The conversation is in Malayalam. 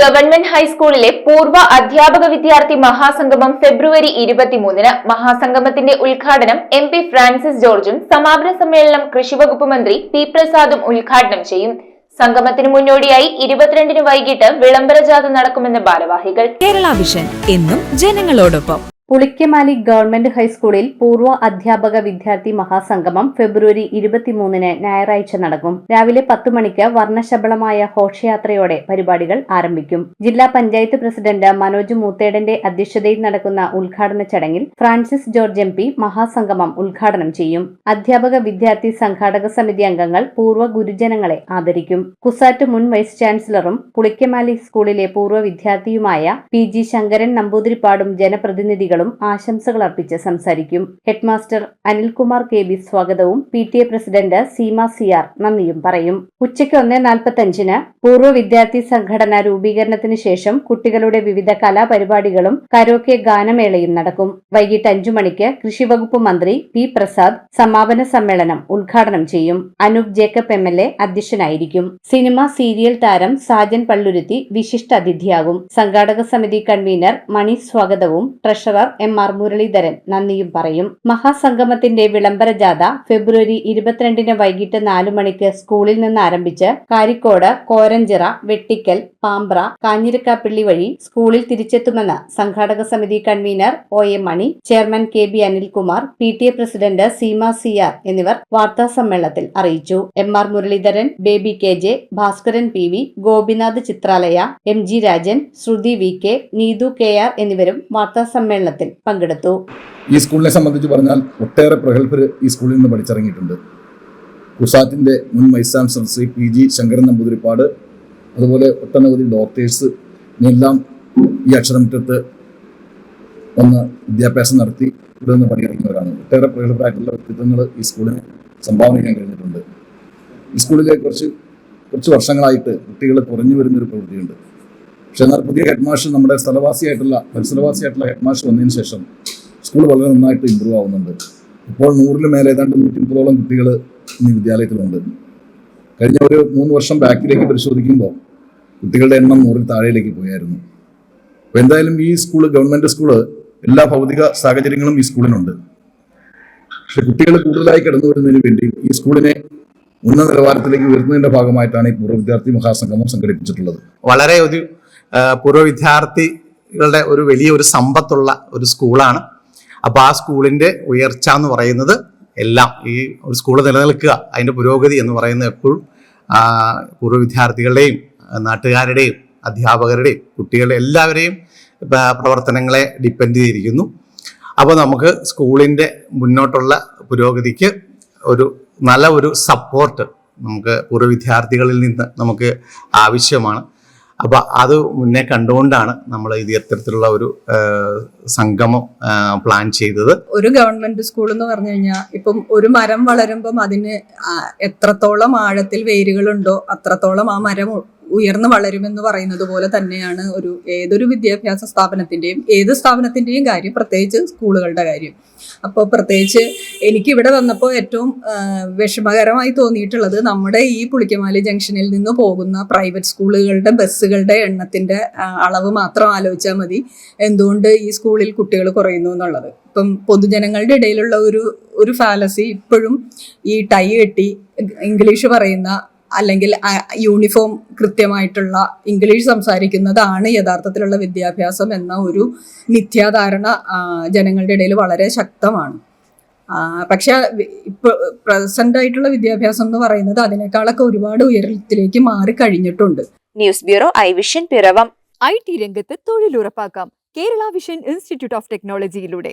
ഗവൺമെന്റ് ഹൈസ്കൂളിലെ പൂർവ അധ്യാപക വിദ്യാർത്ഥി മഹാസംഗമം ഫെബ്രുവരി ഇരുപത്തിമൂന്നിന് മഹാസംഗമത്തിന്റെ ഉദ്ഘാടനം എം പി ഫ്രാൻസിസ് ജോർജും സമാപന സമ്മേളനം കൃഷിവകുപ്പ് മന്ത്രി പി പ്രസാദും ഉദ്ഘാടനം ചെയ്യും. സംഗമത്തിന് മുന്നോടിയായി ഇരുപത്തിരണ്ടിന് വൈകിട്ട് വിളംബര ജാഥ നടക്കുമെന്ന് ഭാരവാഹികൾ. കേരള വിഷൻ എന്നും ജനങ്ങളോടൊപ്പം. പുളിക്കമാലി ഗവൺമെന്റ് ഹൈസ്കൂളിൽ പൂർവ അധ്യാപക വിദ്യാർത്ഥി മഹാസംഗമം ഫെബ്രുവരി ഇരുപത്തിമൂന്നിന് ഞായറാഴ്ച നടക്കും. രാവിലെ പത്ത് മണിക്ക് വർണശബളമായ ഘോഷയാത്രയോടെ പരിപാടികൾ ആരംഭിക്കും. ജില്ലാ പഞ്ചായത്ത് പ്രസിഡന്റ് മനോജ് മൂത്തേടന്റെ അധ്യക്ഷതയിൽ നടക്കുന്ന ഉദ്ഘാടന ചടങ്ങിൽ ഫ്രാൻസിസ് ജോർജ് എം പി മഹാസംഗമം ഉദ്ഘാടനം ചെയ്യും. അധ്യാപക വിദ്യാർത്ഥി സംഘാടക സമിതി അംഗങ്ങൾ പൂർവ ഗുരുജനങ്ങളെ ആദരിക്കും. കുസാറ്റ് മുൻ വൈസ് ചാൻസലറും പുളിക്കമാലി സ്കൂളിലെ പൂർവ വിദ്യാർത്ഥിയുമായ പി ജി ശങ്കരൻ നമ്പൂതിരിപ്പാടും ജനപ്രതിനിധികളും ആശംസകൾ അർപ്പിച്ച് സംസാരിക്കും. ഹെഡ്മാസ്റ്റർ അനിൽകുമാർ കെ ബി സ്വാഗതവും P T A president Seema C R നന്ദിയും പറയും. ഉച്ചയ്ക്ക് ഒന്ന് നാൽപ്പത്തഞ്ചിന് പൂർവ വിദ്യാർത്ഥി സംഘടന രൂപീകരണത്തിന് ശേഷം കുട്ടികളുടെ വിവിധ കലാപരിപാടികളും കരോക്കെ ഗാനമേളയും നടക്കും. വൈകിട്ട് അഞ്ചു മണിക്ക് കൃഷിവകുപ്പ് മന്ത്രി പി പ്രസാദ് സമാപന സമ്മേളനം ഉദ്ഘാടനം ചെയ്യും. Anoop Jacob M L A അധ്യക്ഷനായിരിക്കും. സിനിമ സീരിയൽ താരം സാജൻ പള്ളുരുത്തി വിശിഷ്ട അതിഥിയാകും സംഘാടക സമിതി കൺവീനർ മണി സ്വാഗതവും ട്രഷറർ എം ആർ മുരളീധരൻ നന്ദിയും പറയും. മഹാസംഗമത്തിന്റെ വിളംബര ജാഥ ഫെബ്രുവരി ഇരുപത്തിരണ്ടിന് വൈകിട്ട് നാലു മണിക്ക് സ്കൂളിൽ നിന്ന് ആരംഭിച്ച് കാരിക്കോട് കോരഞ്ചിറ വെട്ടിക്കൽ പാമ്പ്ര കാഞ്ഞിരക്കാപ്പിള്ളി വഴി സ്കൂളിൽ തിരിച്ചെത്തുമെന്ന് സംഘാടക സമിതി convener O A Mani chairman K B Anilkumar P T A president Seema C R എന്നിവർ വാർത്താ സമ്മേളനത്തിൽ അറിയിച്ചു. M R Muraleedharan Baby K J Bhaskaran P V Gopinath Chithralaya M G Rajan Sruthi V K Neethu K R എന്നിവരും വാർത്താ സമ്മേളനത്തിൽ പങ്കെടുത്തു. ഈ സ്കൂളിനെ സംബന്ധിച്ച് പറഞ്ഞാൽ ഒട്ടേറെ പ്രഗത്ഭർ ഈ സ്കൂളിൽ നിന്ന് പഠിച്ചിറങ്ങിയിട്ടുണ്ട്. കുസാത്തിന്റെ മുൻ vice chancellor Sri P G Sankaran Namboothiripad അതുപോലെ ഒട്ടനവധി ഡോക്ടേഴ്സ് എല്ലാം ഈ അക്ഷരമുറ്റത്ത് വന്ന് വിദ്യാഭ്യാസം നടത്തി ഇവിടെ നിന്ന് പണിയെടുക്കുന്നവരാണ് ഒട്ടേറെ പ്രഗത്ഭരായിട്ടുള്ള വ്യക്തിത്വങ്ങൾ ഈ സ്കൂളിന് സംഭാവന ചെയ്യാൻ കഴിഞ്ഞിട്ടുണ്ട്. ഈ സ്കൂളിലെ കുറച്ച് കുറച്ച് വർഷങ്ങളായിട്ട് കുട്ടികൾ കുറഞ്ഞു വരുന്നൊരു പ്രവൃത്തിയുണ്ട്. പക്ഷെ എന്നാൽ പുതിയ ഹെഡ് മാഷ് നമ്മുടെ സ്ഥലവാസിയായിട്ടുള്ള പരിസരവാസിയായിട്ടുള്ള ഹെഡ് മാഷ് വന്നതിന് ശേഷം സ്കൂൾ വളരെ നന്നായിട്ട് ഇമ്പ്രൂവ് ആവുന്നുണ്ട്. ഇപ്പോൾ നൂറിന് മേലെ ഏതാണ്ട് നൂറ്റി മുപ്പതോളം കുട്ടികൾ ഇന്ന് വിദ്യാലയത്തിലുണ്ട്. കഴിഞ്ഞ ഒരു മൂന്ന് വർഷം ബാക്കിലേക്ക് പരിശോധിക്കുമ്പോൾ കുട്ടികളുടെ എണ്ണം നൂറിൽ താഴേലേക്ക് പോയായിരുന്നു. അപ്പോൾ എന്തായാലും ഈ സ്കൂൾ ഗവൺമെന്റ് സ്കൂൾ എല്ലാ ഭൗതിക സാഹചര്യങ്ങളും ഈ സ്കൂളിനുണ്ട്. പക്ഷെ കുട്ടികൾ കൂടുതലായി കടന്നു വരുന്നതിന് വേണ്ടി ഈ സ്കൂളിനെ ഉന്നത നിലവാരത്തിലേക്ക് ഉയർത്തുന്നതിന്റെ ഭാഗമായിട്ടാണ് ഈ പൂർവ വിദ്യാർത്ഥി മഹാസംഗമം സംഘടിപ്പിച്ചിട്ടുള്ളത്. വളരെ ഒരു പൂർവ വിദ്യാർത്ഥികളുടെ ഒരു വലിയ ഒരു സമ്പത്തുള്ള ഒരു സ്കൂളാണ്. അപ്പൊ ആ സ്കൂളിന്റെ ഉയർച്ച എന്ന് പറയുന്നത് എല്ലാം ഈ ഒരു സ്കൂൾ നിലനിൽക്കുക അതിന്റെ പുരോഗതി എന്ന് പറയുന്നത് എപ്പോഴും പൂർവ വിദ്യാർത്ഥികളുടെയും നാട്ടുകാരുടെയും അധ്യാപകരുടെയും കുട്ടികളുടെ എല്ലാവരെയും പ്രവർത്തനങ്ങളെ ഡിപ്പെൻഡ് ചെയ്തിരിക്കുന്നു. അപ്പോൾ നമുക്ക് സ്കൂളിന്റെ മുന്നോട്ടുള്ള പുരോഗതിക്ക് ഒരു നല്ല ഒരു സപ്പോർട്ട് നമുക്ക് പൂർവ വിദ്യാർത്ഥികളിൽ നിന്ന് നമുക്ക് ആവശ്യമാണ്. അപ്പൊ അത് മുന്നേ കണ്ടുകൊണ്ടാണ് നമ്മൾ ഇത് ഇത്തരത്തിലുള്ള ഒരു സംഗമം പ്ലാൻ ചെയ്തത്. ഒരു ഗവൺമെന്റ് സ്കൂൾ എന്ന് പറഞ്ഞു കഴിഞ്ഞാൽ ഇപ്പം ഒരു മരം വളരുമ്പം അതിന് എത്രത്തോളം ആഴത്തിൽ വേരുകളുണ്ടോ അത്രത്തോളം ആ മരം ഉയർന്നു വളരുമെന്ന് പറയുന്നത് പോലെ തന്നെയാണ് ഒരു ഏതൊരു വിദ്യാഭ്യാസ സ്ഥാപനത്തിന്റെയും ഏത് സ്ഥാപനത്തിന്റെയും കാര്യം പ്രത്യേകിച്ച് സ്കൂളുകളുടെ കാര്യം. അപ്പോൾ പ്രത്യേകിച്ച് എനിക്ക് ഇവിടെ വന്നപ്പോൾ ഏറ്റവും വിഷമകരമായി തോന്നിയിട്ടുള്ളത് നമ്മുടെ ഈ പുളിക്കമാലി ജംഗ്ഷനിൽ നിന്ന് പോകുന്ന പ്രൈവറ്റ് സ്കൂളുകളുടെ ബസ്സുകളുടെ എണ്ണത്തിന്റെ അളവ് മാത്രം ആലോചിച്ചാൽ മതി എന്തുകൊണ്ട് ഈ സ്കൂളിൽ കുട്ടികൾ കുറയുന്നു എന്നുള്ളത്. ഇപ്പം പൊതുജനങ്ങളുടെ ഇടയിലുള്ള ഒരു ഒരു ഫാലസി ഇപ്പോഴും ഈ ടൈ കെട്ടി ഇംഗ്ലീഷ് പറയുന്ന അല്ലെങ്കിൽ യൂണിഫോം കൃത്യമായിട്ടുള്ള ഇംഗ്ലീഷ് സംസാരിക്കുന്നതാണ് യഥാർത്ഥത്തിലുള്ള വിദ്യാഭ്യാസം എന്ന ഒരു മിഥ്യാധാരണ ജനങ്ങളുടെ ഇടയിൽ വളരെ ശക്തമാണ്. പക്ഷെ ഇപ്പോൾ പ്രസന്റ് ആയിട്ടുള്ള വിദ്യാഭ്യാസം എന്ന് പറയുന്നത് അതിനേക്കാളൊക്കെ ഒരുപാട് ഉയരത്തിലേക്ക് മാറി കഴിഞ്ഞിട്ടുണ്ട്. News bureau I vision Piravom. I T രംഗത്ത് തൊഴിലുറപ്പാക്കാം. Kerala vision institute of ടെക്നോളജിയിലൂടെ.